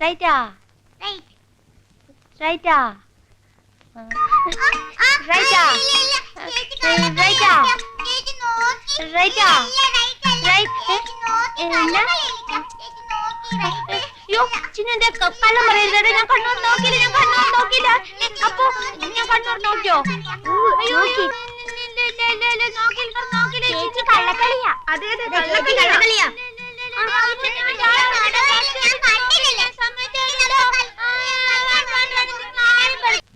റൈറ്റാ റൈറ്റാ റൈറ്റാ റൈറ്റാ റൈറ്റാ യോ ചിന്നെന്താ കള്ളം പറയരുത് ഞാൻ കണ്ണൂർ നോക്കിയില്ല ഞാൻ കണ്ണൂർ നോക്കിയില്ല അപ്പൊ ഞാൻ കണ്ണൂർ നോക്കിയോ അയ്യോ അയ്യോ, കള്ളക്കളിയാ അതെ അതെ കള്ളക്കളിയാ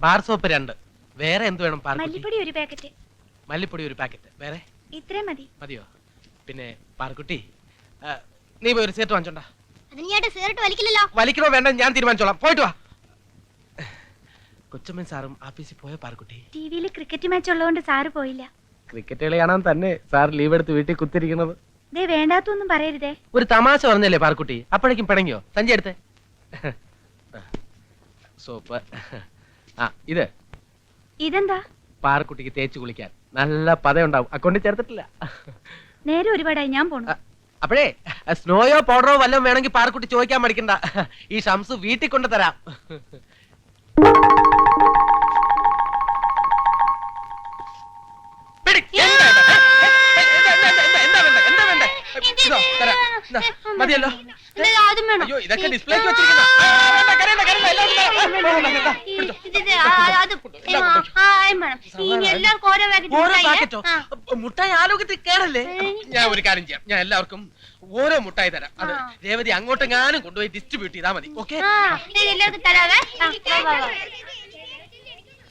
ബാർ സോപ്പ് രണ്ട്. വേറെ എന്ത് വേണം പാർക്കുട്ടി? മല്ലിപ്പൊടി ഒരു പാക്കറ്റ്. മല്ലിപ്പൊടി ഒരു പാക്കറ്റ്. വേറെ? ഇത്രയും മതി. മതിയോ? പിന്നെ പാർക്കുട്ടി നീ പോയി ഒരു സീറ്റ് വാങ്ങിച്ചോണ്ടാ. വലിക്കില്ലല്ലോ. വലിക്കണോ വേണ്ട ഞാൻ തീരുമാനിച്ചോളാം. പോയിട്ട് വാ. കൊച്ചമ്മൻ സാറും ആഫീസിൽ പോയ പാർക്കുട്ടി? ടിവിയിൽ ക്രിക്കറ്റ് മാച്ച് ഉള്ളതുകൊണ്ട് സാറ് പോയില്ല. ക്രിക്കറ്റ് കളിയാണോ തന്നെ സാർ ലീവ് എടുത്ത് വീട്ടിൽ കുത്തിരിക്കുന്നത്. ദേ വേണ്ടാത്തൊന്നും പറയരുതേ. ഒരു തമാശ പറഞ്ഞല്ലേ പാർക്കുട്ടി? അപ്പോഴേക്കും പിണങ്ങിയോ? സഞ്ചി എടുത്തേ. സോപ്പ്. ആ ഇത്. ഇതെന്താ? പാറക്കുട്ടിക്ക് തേച്ച് കുളിക്കാൻ. നല്ല പതയുണ്ടാവും. അക്കൗണ്ടിൽ ചേർത്തിട്ടില്ല. നേരെ ഒരുപാടായി ഞാൻ പോണു. അപ്പോഴേ സ്നോയോ പൗഡറോ വല്ലതും വേണമെങ്കിൽ പാറക്കുട്ടി ചോദിക്കാൻ മടിക്കണ്ട. ഈ ഷംസ് വീട്ടിൽ കൊണ്ട് തരാം അയ്യോ മുട്ടായി ആലോകത്തിൽ കേറല്ലേ ഞാൻ ഒരു കാര്യം ചെയ്യാം ഞാൻ എല്ലാവർക്കും ഓരോ മുട്ടായി തരാം അത് രേവതി അങ്ങോട്ടെങ്ങാനും കൊണ്ടുപോയി ഡിസ്ട്രിബ്യൂട്ട് ചെയ്താൽ മതി ഓക്കെ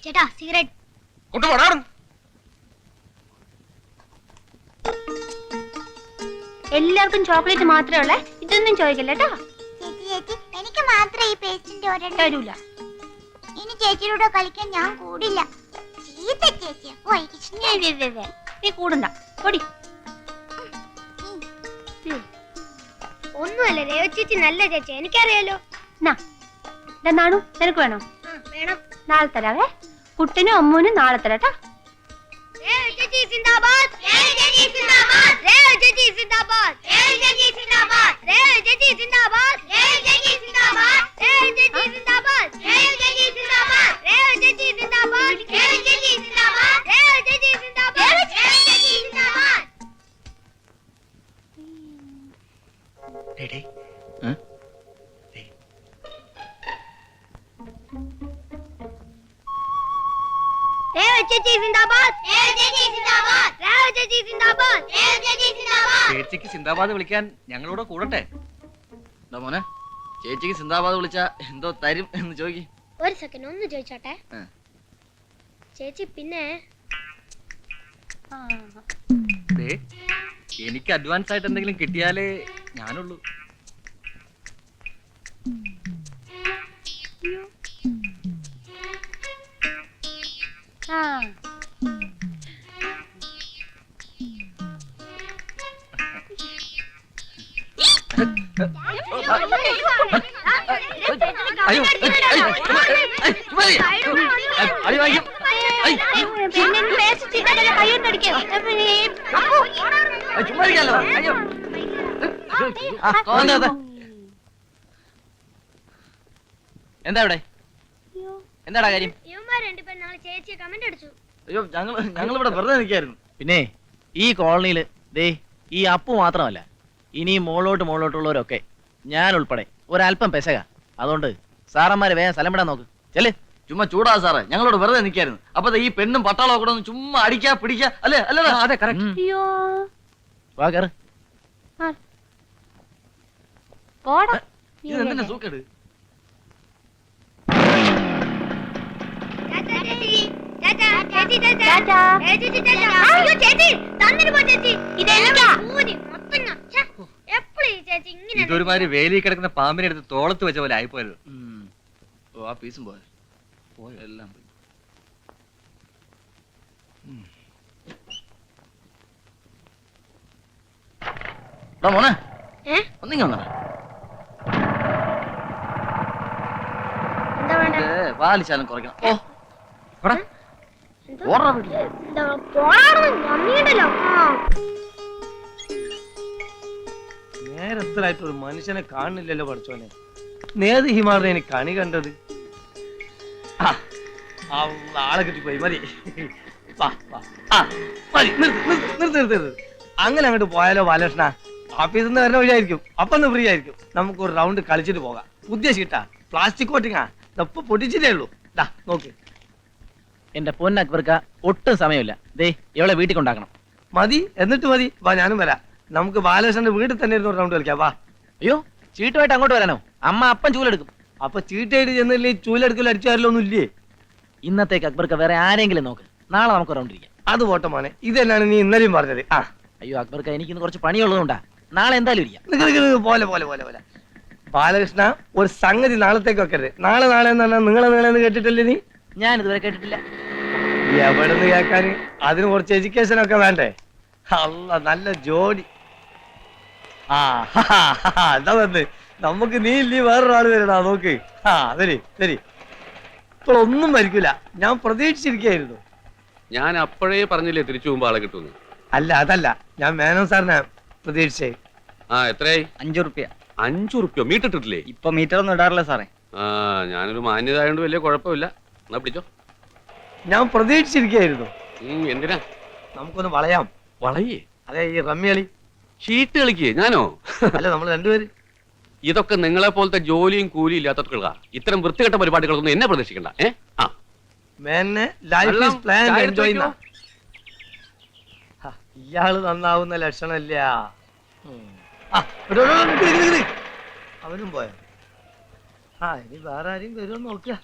ചേട്ടാ സിഗരറ്റ് കൊണ്ടുപോടാ എല്ലാവർക്കും ചോക്ലേറ്റ് മാത്രമേ ഉള്ളേ? ഇതൊന്നും ചോദിക്കല്ല കേട്ടോ? ചേച്ചി ചേച്ചി എനിക്ക് മാത്രം ഈ പേസ്റ്റിന്റെ ഒരെണ്ണം തരൂല. ഇനി ചേച്ചിയുടെ കളിക്കാൻ ഞാൻ കൂടില്ല. ചീത്ത ചേച്ചി. നീ കൂടണ്ട പൊടി. ഒന്നുമല്ല രേവ ചേച്ചി നല്ല ചേച്ചി. എനിക്കറിയാലോ. നാണു നിനക്ക് വേണോ? വേണം. നാളെ തരാവേ. കുട്ടനും അമ്മൂനും നാളെ തരാം Denise da Voz! Eu, Denise da Voz! വിളിക്കാൻ ഞങ്ങളൂടെ കൂടട്ടെ? എന്താ മോനെ ചേച്ചിക്ക് സിന്ദാബാദ് വിളിച്ച എന്തോ തരും എന്ന് ചോദിക്കും. ഒരു സെക്കൻഡ് ഒന്ന് ചോദിച്ചോട്ടെ? ചേച്ചി പിന്നെ എനിക്ക് അഡ്വാൻസ് ആയിട്ട് എന്തെങ്കിലും കിട്ടിയാലേ ഞാനുള്ളൂ. ആ. അയ്യോ വന്നോ. എന്താ ഇവിടെ എന്താടാ കാര്യം അയ്യോ ഞങ്ങൾ ഞങ്ങൾ ഇവിടെ വെറുതെ നിൽക്കായിരുന്നു പിന്നെ ഈ കോളനിയിൽ ദേ ഈ അപ്പു മാത്രമല്ല ഇനി മോളോട്ട് മോളോട്ടുള്ളവരൊക്കെ ഞാൻ ഉൾപ്പെടെ ഒരല്പം പെശക അതുകൊണ്ട് സാറന്മാര് വേഗം സ്ഥലം വിടാൻ നോക്ക്. ചെല്ലേ. ചുമ്മാ ചൂടാ സാറേ. ഞങ്ങളോട് വെറുതെ നിൽക്കായിരുന്നു. അപ്പൊ ഈ പെണ്ണും പട്ടാളം ഒക്കെ ഒന്ന് ചുമ്മാ അടിക്കാ പിടിക്കാ. അല്ലെ? അല്ലേ ഇതൊരുമാതിരി വേലി കിടക്കുന്ന പാമ്പിനെടുത്ത് തോളത്ത് വെച്ച പോലെ ആയിപ്പോയത്. ഓ ആ പീസും പോയത് പോയോ? എല്ലാം പോയി. മോനെ ഒന്നിങ്ങ വന്നടാ. പാൽ ശാലം കുറയ്ക്കണം. ഓ ഇവിടെ ഓർഡർ നേരത്തിലായിട്ട് ഒരു മനുഷ്യനെ കാണില്ലല്ലോ പഠിച്ചോനെ നേത് ഹിമാറിനെ കണി കണ്ടത്? ആളെ കിട്ടിപ്പോയി മതി. അങ്ങനെ അങ്ങോട്ട് പോയാലോ ബാലകൃഷ്ണ? ഓഫീസിൽ നിന്ന് വരുന്ന വഴിയായിരിക്കും. അപ്പൊ ഒന്ന് ഫ്രീ ആയിരിക്കും. നമുക്ക് ഒരു റൗണ്ട് കളിച്ചിട്ട് പോകാം. പുതിയ ഷീറ്റാ പ്ലാസ്റ്റിക് കോട്ടിങ്ങാ ഇതപ്പൊ പൊട്ടിച്ചിട്ടേ ഉള്ളൂ. ദാ നോക്ക്. എന്റെ പൊന്ന അക്ബർക്ക ഒട്ടും സമയമില്ല. ദേ ഇവളെ വീട്ടിൽ കൊണ്ടാക്കണം. മതി എന്നിട്ട് മതി. വാ ഞാനും വരാം. നമുക്ക് ബാലകൃഷ്ണന്റെ വീട്ടിൽ തന്നെ ഇരുന്ന് റൗണ്ട് കളിക്കാം. വാ. അയ്യോ ചീട്ടുമായിട്ട് അങ്ങോട്ട് വരാനോ? അമ്മ അപ്പം ചൂലെടുക്കും. അപ്പൊ ചീട്ടായിട്ട് ചെന്നില്ലേ ചൂലെടുക്കൽ ഒന്നും ഇല്ലേ ഇന്നത്തേക്ക് അക്ബർക്ക് വേറെ ആരെങ്കിലും നോക്ക്. നാളെ നമുക്ക് റൗണ്ട് ഇരിക്കാം. അത് പോട്ടെ മോനെ. ഇതന്നെയാണ് നീ ഇന്നലെയും പറഞ്ഞത്. ആ. അയ്യോ അക്ബർക്ക എനിക്കിന്ന് കുറച്ച് പണിയുള്ളതുകൊണ്ടാ. നാളെ എന്തായാലും ഇരിക്കാം. നിക്ക് നിക്ക് നിക്ക്. പോലെ പോലെ പോലെ പോലെ. ബാലകൃഷ്ണ ഒരു സംഗതി നാളത്തേക്ക് വെക്കരുത്. നാളെ നാളെ എന്ന് പറഞ്ഞാൽ നിങ്ങളെ നിങ്ങളെ എന്ന് കേട്ടിട്ടില്ലേ നീ? ഞാൻ ഇതുവരെ കേട്ടിട്ടില്ല. എവിടെന്ന് കേൾക്കാൻ? അതിന് കുറച്ച് എഡ്യൂക്കേഷൻ ഒക്കെ വേണ്ടേ? അല്ല നല്ല ജോലി. ആ ഹാ, ഹാ, ഹാ, എന്താ വന്ന്? നമുക്ക് നീ ഇല്ലേ വേറൊരാൾ വരണ നോക്ക്. ആ ശരി ഇപ്പോൾ ഒന്നും മരിക്കില്ല ഞാൻ പ്രതീക്ഷിച്ചിരിക്കുകയായിരുന്നു. ഞാൻ അപ്പോഴേ പറഞ്ഞില്ലേ തിരിച്ചു പോകുമ്പോ ആളെ കിട്ടുന്നു അല്ല അതല്ല. ഞാൻ മേനോൻ സാറിനെ പ്രതീക്ഷിച്ചേ. ആ എത്രയായി? അഞ്ചു റുപ്യ. അഞ്ചു റുപ്യോ? മീറ്റർ ഇട്ടിട്ടില്ലേ ഇപ്പൊ മീറ്റർ ഒന്നും ഇടാറില്ല സാറേ. ആ ഞാനൊരു മാന്യത ആയതുകൊണ്ട് വലിയ കുഴപ്പമില്ല. എന്നാ പിടിച്ചോ. ഞാൻ പ്രതീക്ഷിച്ചിരിക്കുകയായിരുന്നു. ഉം, എന്തിനാ? നമുക്കൊന്ന് വളയാം. വളയേ? അതെ ഈ റമ്മി കളി. ഷീറ്റ് കളിക്കേ? ഞാനോ? അല്ല നമ്മൾ രണ്ടുപേര്. ഇതൊക്കെ നിങ്ങളെ പോലത്തെ ജോലിയും കൂലി ഇല്ലാത്തവർക്കുള്ള ഇത്തരം വൃത്തികെട്ട പരിപാടികളൊന്നും എന്നെ പ്രതീക്ഷിക്കണ്ട. ഏ? ആ. ഇയാൾ നന്നാവുന്ന ലക്ഷണമില്ല. അവനും പോയ? ആ ഇനി വേറെ ആരെയും വരുമോ നോക്കുക.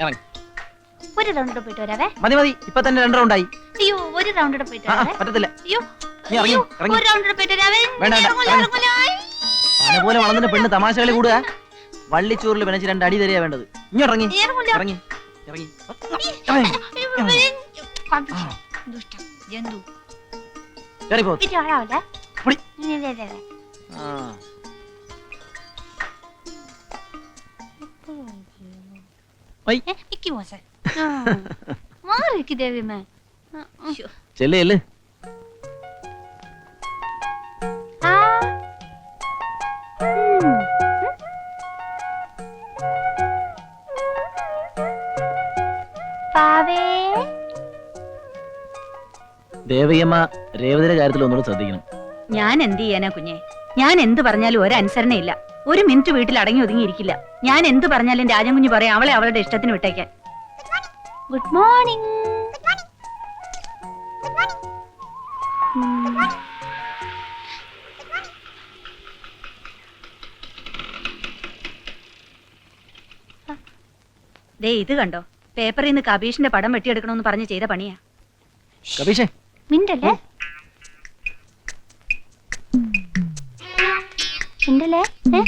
ഇറങ്ങി. ഒരു റൗണ്ട് പോയിട്ട് വരാവേ. മതി മതി. ഇപ്പൊ തന്നെ രണ്ട് റൗണ്ടായി അയ്യോ ഒരു റൗണ്ട് കൂടെ പോയിട്ട് ആ ആ, വരാവേ. പറ്റത്തില്ല. അയ്യോ നീ ഇറങ്ങി, അയ്യോ, ഇറങ്ങി. ഒരു റൗണ്ട് കൂടെ പോയിട്ട് വരാവേ. വേണ്ട, വേണ്ട, ഇറങ്ങൂല, ഇറങ്ങി. ഇറങ്ങൂല. ആയ്. പന പോലെ വളർന്നിട്ട് പെണ്ണ് തമാശകളി കൂടുക. വള്ളിച്ചോറിൽ പിണച്ച് രണ്ട് അടി തരിക വേണ്ടത്. ഇനി ഇറങ്ങി. ഇറങ്ങൂല. ഇറങ്ങി. ഇറങ്ങി. അയ്യോ, ജന്തു. കയറിപ്പോ? പൊടി. ആ. ഇക്ക് മോശം. മാറിക്ക് ദേവിമേ. ചെല്ല് ദേവകിയമ്മ രേവതിയുടെ കാര്യത്തിൽ ഒന്നുകൂടെ ശ്രദ്ധിക്കണം. ഞാൻ എന്ത് ചെയ്യാനാ കുഞ്ഞെ? ഞാൻ എന്ത് പറഞ്ഞാലും ഒരനുസരണയില്ല. ഒരു മിനിറ്റ് വീട്ടിൽ അടങ്ങി ഒതുങ്ങിയിരിക്കില്ല. ഞാൻ എന്ത് പറഞ്ഞാലും രാജൻകുഞ്ഞു പറയാം അവളെ അവളുടെ ഇഷ്ടത്തിന് വിട്ടേക്കാൻ. ഗുഡ് മോർണിംഗ് ദേ ഇത് കണ്ടോ? പേപ്പറിൽ നിന്ന് കബീഷിന്റെ പടം വെട്ടിയെടുക്കണമെന്ന് പറഞ്ഞ് ചെയ്ത പണിയാ. കബീഷേ. മിണ്ടല്ലേ? മിണ്ടല്ലേ ഏ?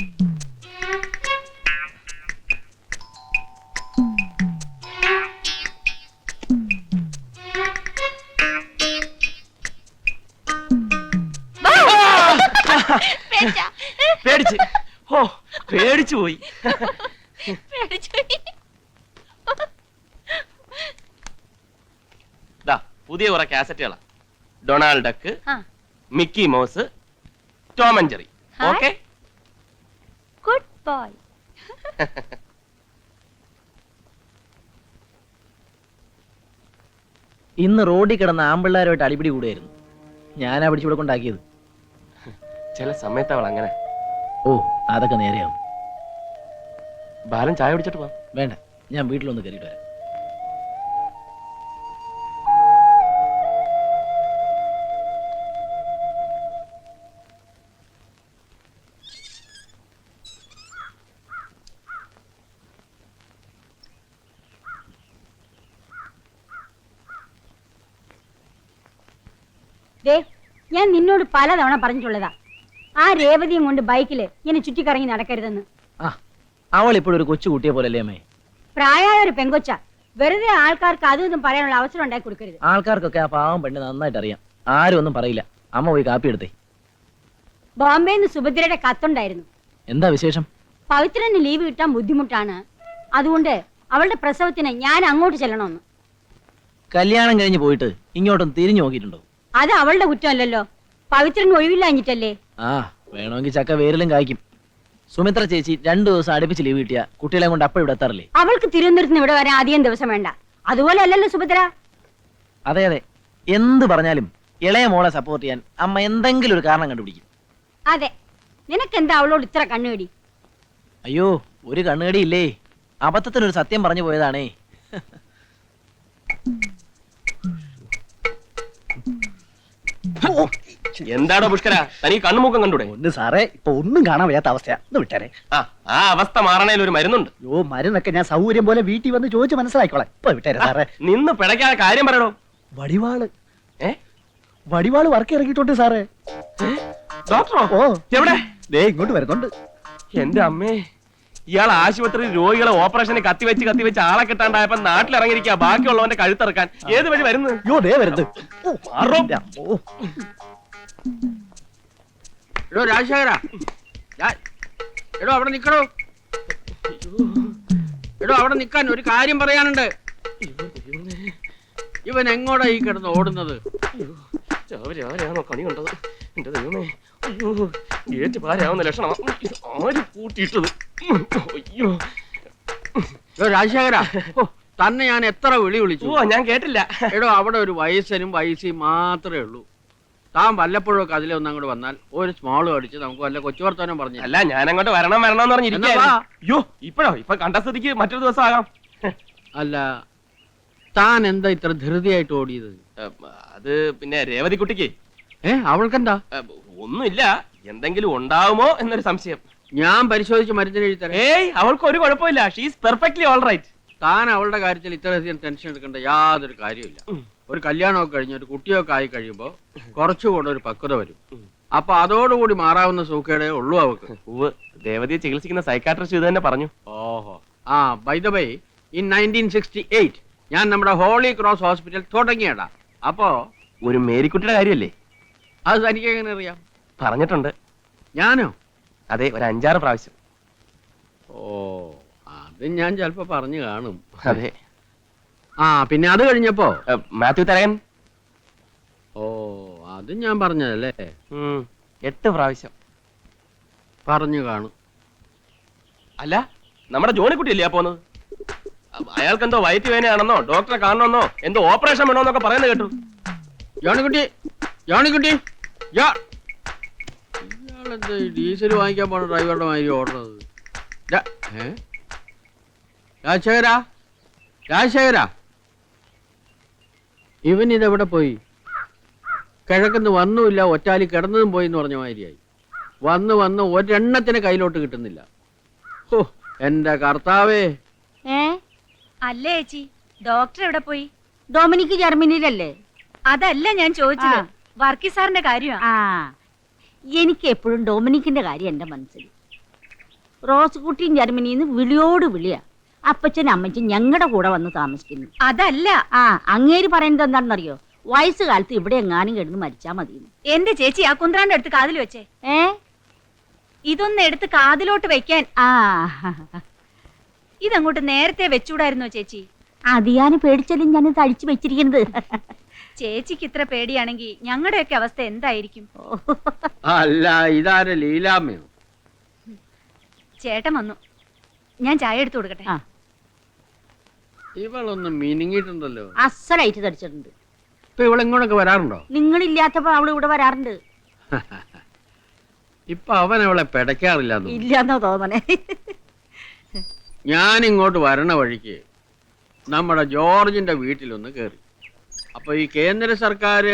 പേടിച്ചാ? പേടിച്ച്. ഓ പേടിച്ചു പോയി. പുതിയ കുറെ കാസറ്റുകളാ. ഡൊണാൾഡ് ഡക്ക് ആ. Mickey Mouse Tom and Jerry. Okay good boy ഇന്ന് റോഡിൽ കിടന്ന ആമ്പിള്ളാരുമായിട്ട് അടിപിടി കൂടുമായിരുന്നു ഞാനാ പിടിച്ചിവിടെ കൊണ്ടാക്കിയത്. ചില സമയത്ത് അവൾ അങ്ങനെ. ഓ അതൊക്കെ നേരെയാവും. ബാലൻ ചായ കുടിച്ചിട്ട് പോവാം വേണ്ട ഞാൻ വീട്ടിലൊന്ന് കയറിയിട്ട് വരാം. ഞാൻ നിന്നോട് പലതവണ പറഞ്ഞിട്ടുള്ളതാ. ആ രേവതിയും കൊണ്ട് ബൈക്കിൽ ഇങ്ങനെ ചുറ്റിക്കറങ്ങി നടക്കരുതെന്ന്. അവൾ ഇപ്പോഴും ഒരു കൊച്ചു കുട്ടിയെ പോലല്ലേ അമ്മേ? പ്രായമായ ഒരു പെങ്കൊച്ച. വെറുതെ ആൾക്കാർക്ക് അതൊന്നും പറയാനുള്ള അവസരം ഉണ്ടാക്കി കൊടുക്കരുത്. ആൾക്കാർക്കൊക്കെ ആ പാവം പെണ്ണ് നന്നായിട്ട് അറിയാം. ആരും ഒന്നും പറയില്ല. അമ്മ പോയി കാപ്പി എടുത്തേ. ബോംബെ സുഭദ്രയുടെ കത്തുണ്ടായിരുന്നു. എന്താ വിശേഷം? പവിത്രന് ലീവ് കിട്ടാൻ ബുദ്ധിമുട്ടാണ്. അതുകൊണ്ട് അവളുടെ പ്രസവത്തിന് ഞാൻ അങ്ങോട്ട് ചെല്ലണമെന്ന്. കല്യാണം കഴിഞ്ഞ് പോയിട്ട് ഇങ്ങോട്ടും തിരിഞ്ഞു നോക്കിയിട്ടുണ്ടോ? അത് അവളുടെ കുറ്റമല്ലല്ലോ. പവിത്രന് ഒഴിവില്ലാഞ്ഞിട്ടല്ലേ? ആ വേണമെങ്കിൽ ചക്ക വേരിലും കായ്ക്കും. സുമിത്ര ചേച്ചി രണ്ടു ദിവസം അടുപ്പിച്ച് ലീവ് കിട്ടിയ കുട്ടികളെ കൊണ്ട് അപ്പൊ ഇവിടെ എത്താറില്ലേ? അവൾക്ക് തിരുവനന്തപുരത്ത് നിന്ന് ഇവിടെ വരാൻ അധികം ദിവസം വേണ്ട. അതുപോലെ അല്ലല്ലോ സുഭദ്ര അതെ അതെ. എന്ത് പറഞ്ഞാലും ഇളയ മോളെ സപ്പോർട്ട് ചെയ്യാൻ അമ്മ എന്തെങ്കിലും ഒരു കാരണം കണ്ടുപിടിക്കും. അതെ. നിനക്കെന്താ അവളോട് ഇത്ര കണ്ണുകടി? അയ്യോ ഒരു കണ്ണുകടി ഇല്ലേ അബദ്ധത്തിനൊരു സത്യം പറഞ്ഞു പോയതാണേ. എന്താടോ പുഷ്കര? തനി കണ്ണുമുക്കം കണ്ടൂടെ? ഒന്ന് സാറേ ഇപ്പൊ ഒന്നും കാണാൻ വയ്യാത്ത അവസ്ഥയാ. ഒന്ന് വിട്ടാരെ. ആ ആ അവസ്ഥ മാറണേൽ ഒരു മരുന്നുണ്ട്. യോ മരുന്നൊക്കെ ഞാൻ സൗകര്യം പോലെ വീട്ടിൽ വന്ന് ചോദിച്ച് മനസ്സിലാക്കിക്കോളാം. ഇപ്പൊ വിട്ടേരെ സാറേ. നിന്ന് പിടയ്ക്കാതെ കാര്യം പറയണോ വടിവാൾ. ഏ? വടിവാൾ വർക്ക് ഇറങ്ങിയിട്ടുണ്ട് സാറേ ഡോക്ടറോ? ഓ. എവിടെ? ദേ ഇങ്ങോട്ട് വരുന്നുണ്ട്. എന്റെ അമ്മേ. ഇയാൾ ആശുപത്രി രോഗികളെ ഓപ്പറേഷന് കത്തി വെച്ച് ആളെ കിട്ടാണ്ടായപ്പോ നാട്ടിലിറങ്ങിയിരിക്കുക ബാക്കിയുള്ളവന്റെ കഴുത്തിറക്കാൻ. ഏത് വഴി വരുന്നു യോ ദേ വരുന്നത്. ഓ, മാറില്ല. ഓ. എടോ രാജശേഖര. എടോ അവിടെ നിൽക്കാൻ എടോ അവിടെ നിക്കാൻ ഒരു കാര്യം പറയാനുണ്ട്. ഇവൻ എങ്ങോട്ടാ ഈ കിടന്ന് ഓടുന്നത്? കണി കണ്ടത്? എന്റെ ദൈവമേ. അയ്യോ ഏറ്റു പാരാവുന്ന ലക്ഷണം. ആര് കൂട്ടിയിട്ടത് അയ്യോ. രാജശേഖര തന്നെ ഞാൻ എത്ര വിളി വിളിച്ചു? ഓ ഞാൻ കേട്ടില്ല. എടോ അവിടെ ഒരു വയസ്സനും വയസ്സിയും മാത്രമേ ഉള്ളൂ. താൻ വല്ലപ്പോഴും ഒക്കെ അതിലെ ഒന്ന് അങ്ങോട്ട് വന്നാൽ ഒരു സ്മോളും അടിച്ച് നമുക്ക് വല്ല കൊച്ചു വർത്തമാനം പറഞ്ഞു അല്ല ഞാൻ അങ്ങോട്ട് വരണം വരണം എന്ന് എന്നാ അയ്യോ ഇപ്പഴോ? ഇപ്പൊ കണ്ട സ്ഥിതിക്ക് മറ്റൊരു ദിവസം ആകാം. അല്ല താൻ എന്താ ഇത്ര ധൃതിയായിട്ട് ഓടിയത്? അത് പിന്നെ രേവതി കുട്ടിക്ക് ഏ അവൾക്കെന്താ? ഒന്നുമില്ല. എന്തെങ്കിലും ഉണ്ടാവുമോ എന്നൊരു സംശയം. ഞാൻ പരിശോധിച്ച് മരുന്നിന് എഴുതി തരാം. ഏയ് അവൾക്ക് ഒരു കുഴപ്പമില്ല. ഷീസ് പെർഫെക്റ്റ്ലി ഓൾ റൈറ്റ് താൻ അവളുടെ കാര്യത്തിൽ ഇത്രയധികം ടെൻഷൻ എടുക്കേണ്ട യാതൊരു കാര്യമില്ല. ഒരു കല്യാണമൊക്കെ കഴിഞ്ഞ് ഒരു കുട്ടിയൊക്കെ ആയി കഴിയുമ്പോൾ കുറച്ചുകൂടെ ഒരു പക്വത വരും. അപ്പൊ അതോടുകൂടി മാറാവുന്ന സൂക്കേടേ ഉള്ളൂ അവക്ക് ദേവതയെ ചികിത്സിക്കുന്ന സൈക്കാട്രിസ്റ്റ് ഇത് തന്നെ പറഞ്ഞു. ഓഹോ. ആ by the by in nineteen sixty eight ഞാൻ നമ്മുടെ ഹോളി ക്രോസ് ഹോസ്പിറ്റൽ തുടങ്ങിയടാ അപ്പോ ഒരു മേരിക്കുട്ടിയുടെ കാര്യമല്ലേ? അത് തനിക്ക് എങ്ങനെ അറിയാം? പറഞ്ഞിട്ടുണ്ട്. ഞാനോ? അതെ ഒരു അഞ്ചാറ് പ്രാവശ്യം. ഓ അത് ഞാൻ ചിലപ്പോ പറഞ്ഞു കാണും. അതെ. ആ പിന്നെ അത് കഴിഞ്ഞപ്പോ? ഏ, മാത്യു തരകൻ? ഓ അത് ഞാൻ പറഞ്ഞതല്ലേ? ഉം, എട്ട് പ്രാവശ്യം. പറഞ്ഞു കാണും. അല്ല നമ്മുടെ ജോണിക്കുട്ടി അല്ലേ പോന്നത്? അയാൾക്ക് എന്തോ വയറ്റ് വേനയാണെന്നോ ഡോക്ടറെ കാണണമെന്നോ എന്തോ ഓപ്പറേഷൻ വേണമെന്നൊക്കെ പറയുന്നത് കേട്ടു. ജോണിക്കുട്ടി ജോണിക്കുട്ടി യാ ഇയാളെന്താ ഈ ഡീസൽ വാങ്ങിക്കാൻ പോണ ഡ്രൈവറുടെ മാതിരി ഓടുന്നത്? രാജശേഖരാ രാജശേഖരാ. ഇവൻ ഇതെവിടെ പോയി? കിഴക്കുന്ന് വന്നുമില്ല ഒറ്റാലി കിടന്നതും പോയി എന്ന് പറഞ്ഞ മാതിരിയായി. വന്ന് വന്ന് ഒരെണ്ണത്തിന് കയ്യിലോട്ട് കിട്ടുന്നില്ല. ഓ എന്റെ കർത്താവേ. ഏ? അല്ലേ ചേച്ചി ഡോക്ടർ എവിടെ പോയി? ഡൊമിനിക്ക് ജർമ്മനിയിലല്ലേ? അതല്ല ഞാൻ ചോദിച്ചത്. വർക്കി സാറിന്റെ കാര്യമാണ് ആ. എനിക്ക് എപ്പോഴും ഡൊമിനിക്കിന്റെ കാര്യം എന്റെ മനസ്സിൽ. റോസ് കുട്ടിയും ജർമ്മനിയിൽ നിന്ന് വിളിയോട് വിളിയാ. അപ്പച്ചൻ അമ്മച്ചും ഞങ്ങളുടെ കൂടെ വന്ന് താമസിക്കുന്നു. അതല്ല. ആ അങ്ങേര് പറയുന്നത് എന്താണെന്നറിയോ? വയസ്സ് കാലത്ത് ഇവിടെ എങ്ങാനും കിടന്ന് മരിച്ചാ മതി എന്റെ ചേച്ചി ആ കുന്ത്രാന്റെ അടുത്ത് കാതിൽ വെച്ചേ. ഏ? ഇതൊന്ന് എടുത്ത് കാതിലോട്ട് വെക്കാൻ. ആ. ഇതങ്ങോട്ട് നേരത്തെ വെച്ചൂടായിരുന്നോ ചേച്ചി? അത് ഞാൻ പേടിച്ചാലും ഞാൻ തഴിച്ചു വെച്ചിരിക്കുന്നത്. ചേച്ചിക്ക് ഇത്ര പേടിയാണെങ്കിൽ ഞങ്ങളുടെയൊക്കെ അവസ്ഥ എന്തായിരിക്കും? അല്ല ഇതാരെ ലീലാമ്മയോ? ചേട്ടൻ വന്നു. ഞാൻ ചായ എടുത്തു കൊടുക്കട്ടെ? ആ. ഇവളൊന്ന് മിനിങ്ങിയിട്ടുണ്ടല്ലോ. അസലായിട്ട് തടിച്ചിട്ടുണ്ട്. ഇപ്പൊ ഇവളെങ്ങോട്ടൊക്കെ വരാറുണ്ടോ? നിങ്ങളില്ലാത്തപ്പോ അവൾ ഇവിടെ വരാറുണ്ട്. ഇപ്പൊ അവൻ അവളെ പിടയ്ക്കാറില്ല ഇല്ലാന്നോ തോന്നണേ. ഞാൻ ഇങ്ങോട്ട് വരണ വഴിക്ക് നമ്മുടെ ജോർജിന്റെ വീട്ടിലൊന്ന് കയറി അപ്പൊ ഈ കേന്ദ്ര സർക്കാർ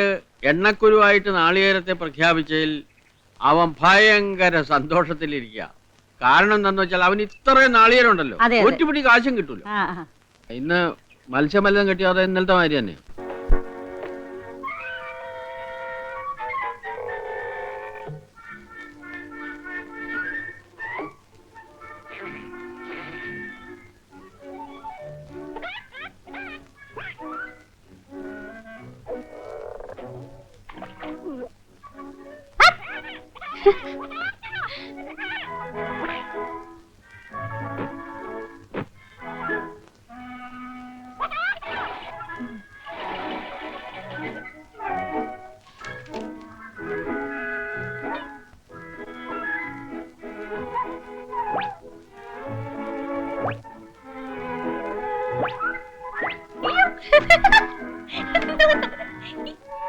എണ്ണക്കുരുവായിട്ട് നാളികേരത്തെ പ്രഖ്യാപിച്ചതിൽ അവൻ ഭയങ്കര സന്തോഷത്തിലിരിക്കുക കാരണം എന്താന്ന് വെച്ചാൽ അവന് ഇത്രയും നാളികേരം ഉണ്ടല്ലോ അതെ, അതെ. ഒറ്റപ്പിടി കാശും കിട്ടൂല. ഇന്ന് മത്സ്യമല്ലം കിട്ടിയാതെ ഇന്നലത്തെ മാതിരി തന്നെ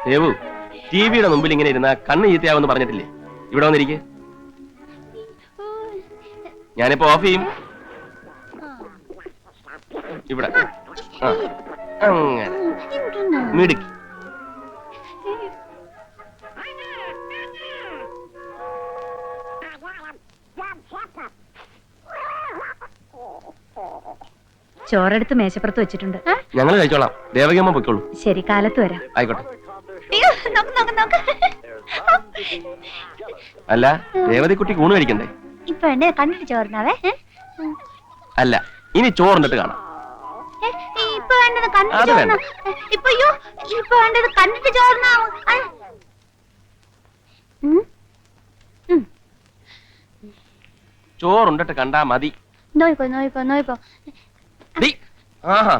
ദേവു ടി വിയുടെ മുമ്പിൽ ഇങ്ങനെ ഇരുന്ന കണ്ണ് ചീത്തയാവെന്ന് പറഞ്ഞിട്ടില്ലേ? ഇവിടെ വന്നിരിക്കെ. ഞാനിപ്പോ ഓഫ് ചെയ്യും. ഇവിടെ. അങ്ങനെ. മിടുക്കി. ചോറെടുത്ത് മേശപ്പുറത്ത് വെച്ചിട്ടുണ്ട്. ഞങ്ങൾ കഴിച്ചോളാം. ദേവകിയമ്മ പൊയ്ക്കോളൂ. ശരി കാലത്ത് വരാം. ആയിക്കോട്ടെ. അയ്യോ നോക്ക് നോക്ക് നോക്ക്. അല്ല രേവതിക്കുട്ടി ഊണ് കഴിക്കണ്ടേ? ഇപ്പൊ എന്നെ കണ്ടിട്ട് ഏ? അല്ല ഇനി ചോർന്നിട്ട് കാണാം. ഏ, ഇപ്പൊ വേണ്ടത് കണ്ടിട്ട് അത് ചോറിനാ ഇപ്പൊ അയ്യോ ഇപ്പൊ വേണ്ടത് കണ്ടിട്ട് ചോറിനാവും ആ. ഉം. ഉം. ചോറുണ്ടിട്ട് കണ്ടാ മതി. നോയിക്കോ നോയിക്കോ നോയിക്കോ. ഡി ആഹാ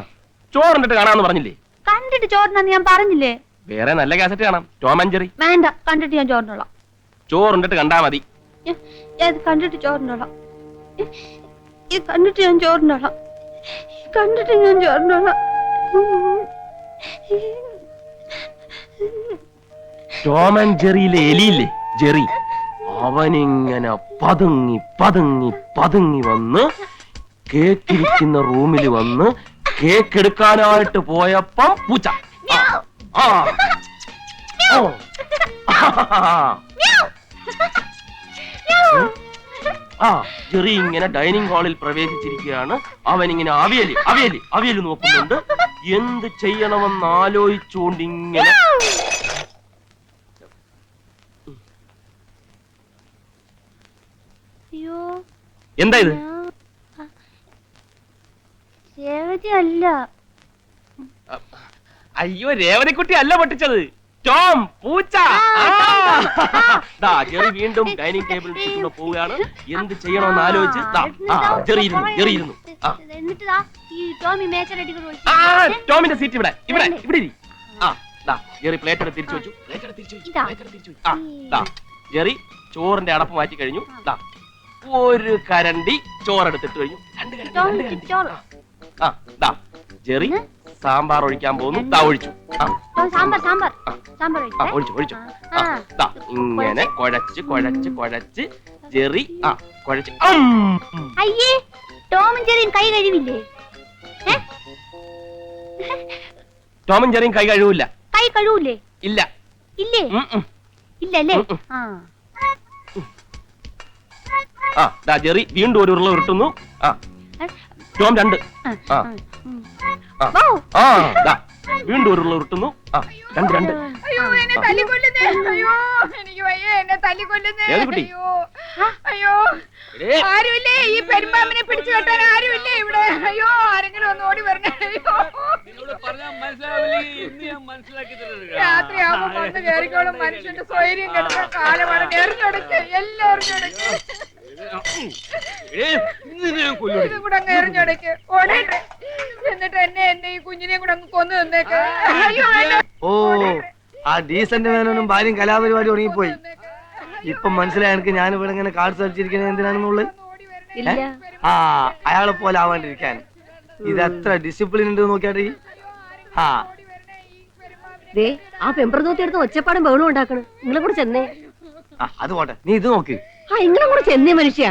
ചോറുണ്ടിട്ട് കാണാന്ന് പറഞ്ഞില്ലേ? കണ്ടിട്ട് ചോറിനാന്ന് ഞാൻ പറഞ്ഞില്ലേ? വേറെ നല്ല കാസറ്റ് കാണാം. Tom and Jerry. വേണ്ട കണ്ടിട്ട് ഞാൻ ചോറിനോളാം. ചോറുണ്ടിട്ട് കണ്ടാ മതി. ഞാൻ ഇത് കണ്ടിട്ട് ചോറിനോളാം. ഇത് കണ്ടിട്ട് ഞാൻ ചോറിനോളാം. കണ്ടിട്ട് ഞാൻ ചോറിനോളാം. ടോം ആൻഡ് ജെറിയിലെ എലിയില്ലേ? ജെറി. അവനിങ്ങനെ പതുങ്ങി പതുങ്ങി പതുങ്ങി വന്ന് കേക്കിരിക്കുന്ന റൂമിൽ വന്ന് കേക്ക് എടുക്കാനായിട്ട് പോയപ്പം പൂച്ച. ആ, ആ. ജെറി ഇങ്ങനെ ഡൈനിങ് ഹാളിൽ പ്രവേശിച്ചിരിക്കുകയാണ്. അവൻ ഇങ്ങനെ അവിയൽ അവിയൽ അവിയൽ നോക്കുന്നുണ്ട്. എന്ത് ചെയ്യണമെന്ന് ആലോചിച്ചുകൊണ്ട് ഇങ്ങനെ എന്താ ഇത്? അല്ല. അയ്യോ രേവനക്കുട്ടി അല്ല പൊട്ടിച്ചത്. ടോം പൂച്ച. ദാ ജെറി വീണ്ടും ഡൈനിങ് ടേബിളിൽ ചുറ്റൂടെ പോവുകയാണ്. എന്ത് ചെയ്യണമെന്ന് ആലോചിച്ച് ദാ, ആ ജെറി ഇരുന്നു ജെറി ഇരുന്നു ആ. എന്നിട്ട് ദാ ഈ ടോമി ആ ടോമിന്റെ സീറ്റ് ഇവിടെ ഇവിടെ ഇവിടെ ഇരി. ആ ദാ ജെറി പ്ലേറ്റ് എടുത്ത് തിരിച്ചു വെച്ചു. പ്ലേറ്റ് എടുത്ത് തിരിച്ചു വെച്ചു ഇതാ. പ്ലേറ്റ് എടുത്ത് തിരിച്ചു വെച്ചു. ആ ദാ ജെറി ചോറിന്റെ അടപ്പ് മാറ്റി കഴിഞ്ഞു. ദാ ഒരു കരണ്ടി ചോറെടുത്തിട്ട് കഴിഞ്ഞു. രണ്ട് കരണ്ടി രണ്ട് ടോമി കരണ്ടി. ചോറ് ആ ദാ ജെറി. സാമ്പാർ ഒഴിക്കാൻ പോകുന്നു. താ ഒഴിച്ചു. സാമ്പാർ ഒഴിച്ചേ. ഒഴിച്ചു ദാ ഇങ്ങനെ കുഴച്ച് കുഴച്ച് കുഴച്ച് ജെറി ആ കുഴച്ച്. അയ്യേ ടോമും ചെറിയും കൈ കഴിവില്ലേ? ടോമും ജെറിയും കൈ കഴിവില്ല. കൈ കഴിവില്ലേ ഇല്ല. ഇല്ലേ. ഇല്ലല്ലേ ആ. ജെറി വീണ്ടും ഒരു ഉരുള ഉരുട്ടുന്നു. ആ ടോം രണ്ട്. ആ, ആ. ആ ദാ. വീണ്ടും ഒരു ഉരുള ഉരുട്ടുന്നു. ആ രണ്ട് രണ്ട്. അയ്യോ എന്നെ തല്ലിക്കൊല്ലുന്നേ അയ്യോ എനിക്ക് വയ്യ എന്നെ തല്ലിക്കൊല്ലുന്നേ അയ്യോ. അയ്യോ. എടേ, ആരുമില്ലേ? ഈ പെരുമ്പാമ്പിനെ പിടിച്ചു കെട്ടാൻ ആരുമില്ലേ ഇവിടെ? അയ്യോ ആരെങ്കിലും ഒന്ന് ഓടി വരണേ. അയ്യോ. രാത്രിയാവുമ്പോ വന്ന് മനുഷ്യന്റെ സ്വൈര്യം കിടന്ന കാലമാണ്. എറിഞ്ഞൊടക്ക് എല്ലാം ഇതും എന്നിട്ട് എന്നെ ഈ കൊന്നു കലാപരിപാടി തുടങ്ങിപ്പോയി ഇപ്പൊ മനസ്സിലായി എനിക്ക് ഞാൻ ഇവിടെ ഇങ്ങനെ കാർഡ് കളിച്ചിരിക്കുന്നത് എന്തിനാണെന്നുള്ളത് ആ അയാളെ പോലെ ആവാണ്ടിരിക്കാൻ ഇത് ഡിസിപ്ലിൻ ഉണ്ട് നോക്കിയാട്ടെ. ആ ദേ ആ പെമ്പറന്നൂത്തി എടുത്ത് ഒച്ചപ്പാടും ബഹളും ഉണ്ടാക്കണം നിങ്ങളെ കൂടെ ചെന്നേ ആ, അത് പോട്ടെ നീ ഇത് നോക്ക് ആ ഇങ്ങളും കൂടെ ചെന്നേ മനുഷ്യ.